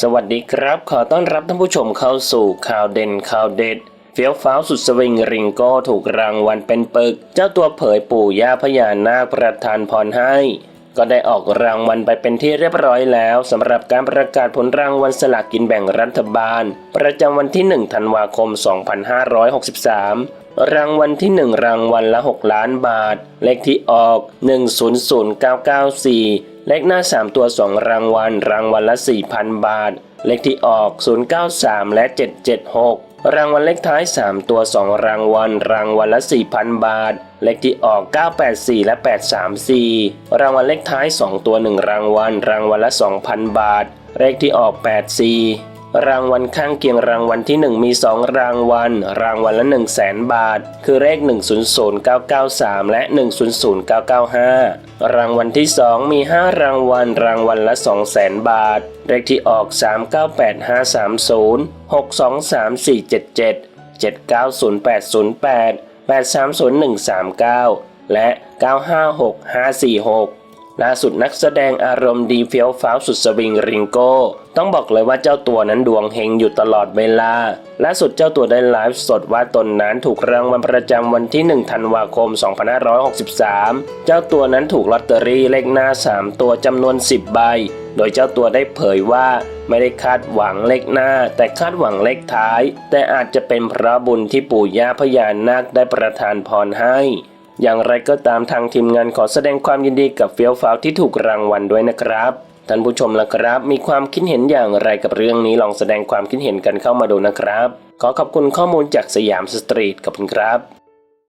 สวัสดีครับ ขอต้อนรับท่านผู้ชมเข้าสู่ข่าวเด่นข่าวเด็ด เฟี้ยวฟ้าวสุดสวิงริงโก้ถูกรางวัลเป็นปึก เจ้าตัวเผยปู่ย่าพญานาคประทานพรให้ ก็ได้ออกรางวัลไปเป็นที่เรียบร้อยแล้วสำหรับการประกาศผลรางวัลสลากกินแบ่งรัฐบาล ประจำวันที่ 1 ธันวาคม 2563รางวัลที่ 1 รางวัลละ 6 ล้านบาท เลขที่ออก 100994 เลขหน้า 3 ตัว 2 รางวัล รางวัลละ 4,000 บาท เลขที่ออก 093 และ 776 รางวัลเลขท้าย 3 ตัว 2 รางวัล รางวัลละ 4,000 บาท เลขที่ออก 984 และ 834 รางวัลเลขท้าย 2 ตัว 1 รางวัล รางวัลละ 2,000 บาท เลขที่ออก 84 รางวัลข้างเคียงรางวัลที่ 1 มี 2 รางวัล รางวัลละ 1 0 0 0 0แบาท คือเลข 100993 และ 100995 รางวัลที่ 2 มี 5 รางวัล รางวัลละ 2 0 0แสนบาท เลขที่ออก 398530 623477 790808 830139 และ 956546 ล่าสุดนักแสดงอารมณ์ดีเฟี้ยวฟ้าวสุดสวิงริงโก้ ต้องบอกเลยว่าเจ้าตัวนั้นดวงเฮงอยู่ตลอดเวลา ล่าสุดเจ้าตัวได้ไลฟ์สดว่าตนนั้นถูกรางวัลประจำวันที่ 1 ธันวาคม 2563 เจ้าตัวนั้นถูกลอตเตอรี่เลขหน้า 3 ตัวจำนวน 10 ใบ โดยเจ้าตัวได้เผยว่าไม่ได้คาดหวังเลขหน้า แต่คาดหวังเลขท้าย แต่อาจจะเป็นเพราะบุญที่ปู่ย่าพญานาคได้ประทานพรให้ อย่างไรก็ตามทางทีมงานขอแสดงความยินดีกับเฟี้ยวฟ้าวที่ถูกรางวัลด้วยนะครับ ท่านผู้ชมละครับ มีความคิดเห็นอย่างไรกับเรื่องนี้ลองแสดงความคิดเห็นกันเข้ามาดูนะครับ ขอขอบคุณข้อมูลจากสยามสตรีทขอบคุณครับ